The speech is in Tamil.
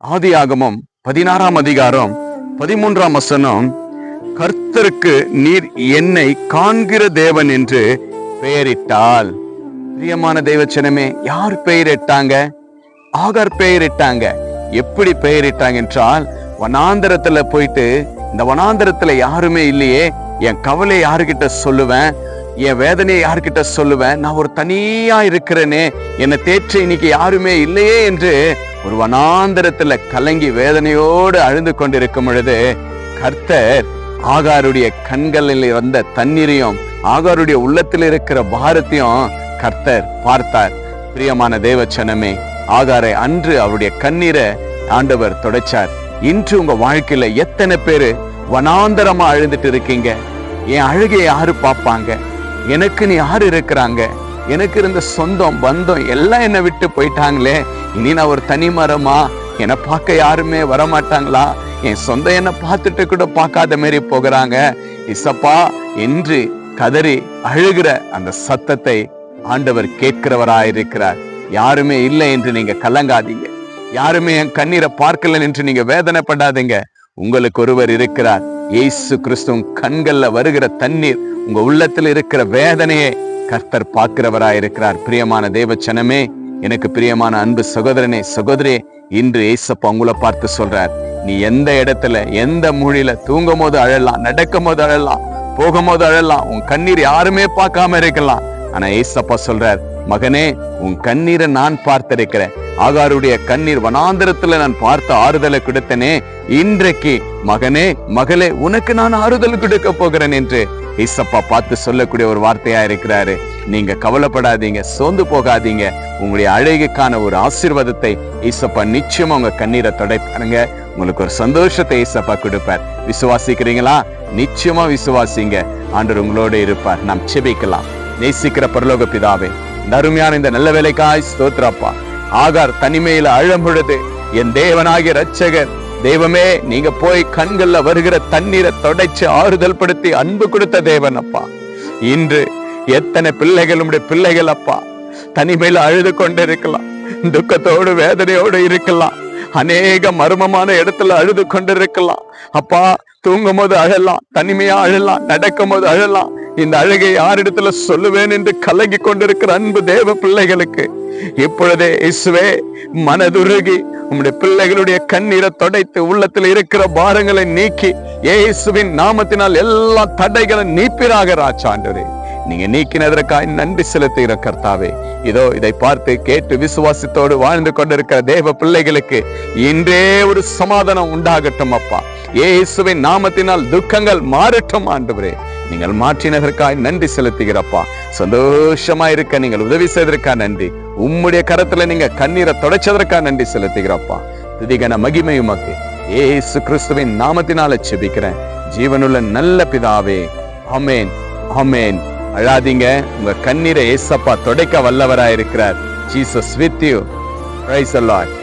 ஆதி ஆகமம் பதினாறாம் அதிகாரம் பதிமூன்றாம் வசனம். கர்த்தருக்கு நீர் என்னை காண்கிற தேவன் என்று பெயரிட்டால். பிரியமான தேவச்சனமே யார் பெயரிட்டாங்க? ஆகார் பெயரிட்டாங்க. எப்படி பெயரிட்டாங்க என்றால் வனாந்தரத்துல போயிட்டு இந்த வனாந்தரத்துல யாருமே இல்லையே என் கவலை யாருகிட்ட சொல்லுவேன்? என் வேதனையை யார்கிட்ட சொல்லுவேன்? நான் ஒரு தனியா இருக்கிறேனே என்னை தேற்ற இன்னைக்கு யாருமே இல்லையே என்று ஒரு வனாந்தரத்துல கலங்கி வேதனையோடு அழுந்து கொண்டிருக்கும் பொழுது கர்த்தர் ஆகாருடைய கண்களில் வந்த தண்ணீரையும் ஆகாருடைய உள்ளத்தில் இருக்கிற பாரத்தையும் கர்த்தர் பார்த்தார். பிரியமான தேவச்சனமே ஆகாரை அன்று அவருடைய கண்ணீரை ஆண்டவர் தொடச்சார். இன்று உங்க வாழ்க்கையில எத்தனை பேரு வனாந்தரமா அழுதுட்டு இருக்கீங்க? என் அழுகையை யாரு பார்ப்பாங்க? எனக்கு நீ யாரு இருக்கிறாங்க? எனக்கு இருந்த சொந்தம் பந்தம் எல்லாம் என்னை விட்டு போயிட்டாங்களே. இனி நான் ஒரு தனி மரமா? என்னை பார்க்க யாருமே வரமாட்டாங்களா? என் சொந்த என்னை பார்த்துட்டு கூட பார்க்காத மாரி போகிறாங்க. இசப்பா என்று கதறி அழுகிற அந்த சத்தத்தை ஆண்டவர் கேட்கிறவராயிருக்கிறார். யாருமே இல்லை என்று நீங்க கலங்காதீங்க. யாருமே என் கண்ணீரை பார்க்கல என்று நீங்க வேதனைப்படாதீங்க. உங்களுக்கு ஒருவர் இருக்கிறார். இயேசு கிறிஸ்து கண்கள்ல வருகிற தண்ணீர் உங்க உள்ளத்தில் இருக்கிற வேதனையை கர்த்தர் பார்க்கிறவராயிருக்கிறார். பிரியமான தேவச்சனமே எனக்கு பிரியமான அன்பு சகோதரனே சகோதரே இன்று ஏசப்பா உங்களை பார்த்து சொல்றார். நீ எந்த இடத்துல எந்த மொழியில தூங்கும் போது அழலாம் நடக்கும் போது அழலாம் போகும்போது அழலாம் உன் கண்ணீர் யாருமே பார்க்காம இருக்கலாம். ஆனா ஏசப்பா சொல்றார் மகனே உன் கண்ணீரை நான் பார்த்திருக்கிறேன். ஆகாருடைய கண்ணீர் வனாந்திரத்துல நான் பார்த்த ஆறுதலை கொடுத்தனே இன்றைக்கு மகனே மகளே உனக்கு நான் ஆறுதல் கொடுக்க போகிறேன் என்று இசப்பா பார்த்து சொல்லக்கூடிய ஒரு வார்த்தையா இருக்கிறாரு. நீங்க கவலைப்படாதீங்க சோர்ந்து போகாதீங்க. உங்களுடைய அழகுக்கான ஒரு ஆசீர்வாதத்தை ஈசப்பா நிச்சயமா உங்க கண்ணீரை தொடைப்பாருங்க. உங்களுக்கு ஒரு சந்தோஷத்தை ஈசப்பா கொடுப்பார். விசுவாசிக்கிறீங்களா? நிச்சயமா விசுவாசிங்க. ஆண்டவர் உங்களோட இருப்பார். நாம் செபிக்கலாம். நேசிக்கிற பரலோக பிதாவே இந்த அருமையான இந்த நல்ல வேலைக்காய் ஸ்தோத்ரப்பா ஆகார் தனிமையில அழும் பொழுது என் தேவனாகிய ரட்சகர் தெய்வமே நீங்க போய் கண்கள்ல வருகிற தண்ணீரை தொடைச்சு ஆறுதல் படுத்தி அன்பு கொடுத்த தேவன் அப்பா இன்று எத்தனை பிள்ளைகள் உடைய பிள்ளைகள் அப்பா. தனிமையில அழுது கொண்டு இருக்கலாம் துக்கத்தோடு வேதனையோடு இருக்கலாம் அநேக மர்மமான இடத்துல அழுது கொண்டு இருக்கலாம். அப்பா தூங்கும் போது அழலாம் தனிமையா அழலாம் நடக்கும் போது அழலாம் இந்த அழகை யாரிடத்துல சொல்லுவேன் என்று கலங்கி கொண்டிருக்கிற அன்பு தேவ பிள்ளைகளுக்கு? இப்பொழுதே இசுவே மனதுருகி உம்முடைய பிள்ளைகளுடைய கண்ணீரை தொடைத்து உள்ளத்தில் இருக்கிற பாரங்களை நீக்கி ஏசுவின் நாமத்தினால் எல்லா தடைகளை நீப்பிராக ராச்சாண்டரே நீங்க நீக்கினதற்காய் நன்றி செலுத்துகிற கர்த்தாவே. இதோ இதை பார்த்து கேட்டு விசுவாசத்தோடு வாழ்ந்து கொண்டிருக்கிற தேவ பிள்ளைகளுக்கு இன்றே ஒரு சமாதானம் உண்டாகட்டும் அப்பா. ஏசுவின் நாமத்தினால் துக்கங்கள் மாறட்டும் ஆண்டவரே. நீங்கள் மாற்றினதற்காய் நன்றி செலுத்துகிறப்பா. சந்தோஷமா இருக்க நீங்கள் உதவி செய்ததற்கா நன்றி. உம்முடைய கரத்துல நீங்க கண்ணீரை தொடச்சதற்கா நன்றி செலுத்துகிறப்பா. திதிகன மகிமை உமக்கு. ஏசு கிறிஸ்துவின் நாமத்தினால செபிக்கிறேன் ஜீவனுள்ள நல்ல பிதாவே. அமேன் அமேன் அழாதீங்க. உங்க கண்ணீரை ஏசப்பா தொடைக்க வல்லவராயிருக்கிறார். Jesus with you praise allot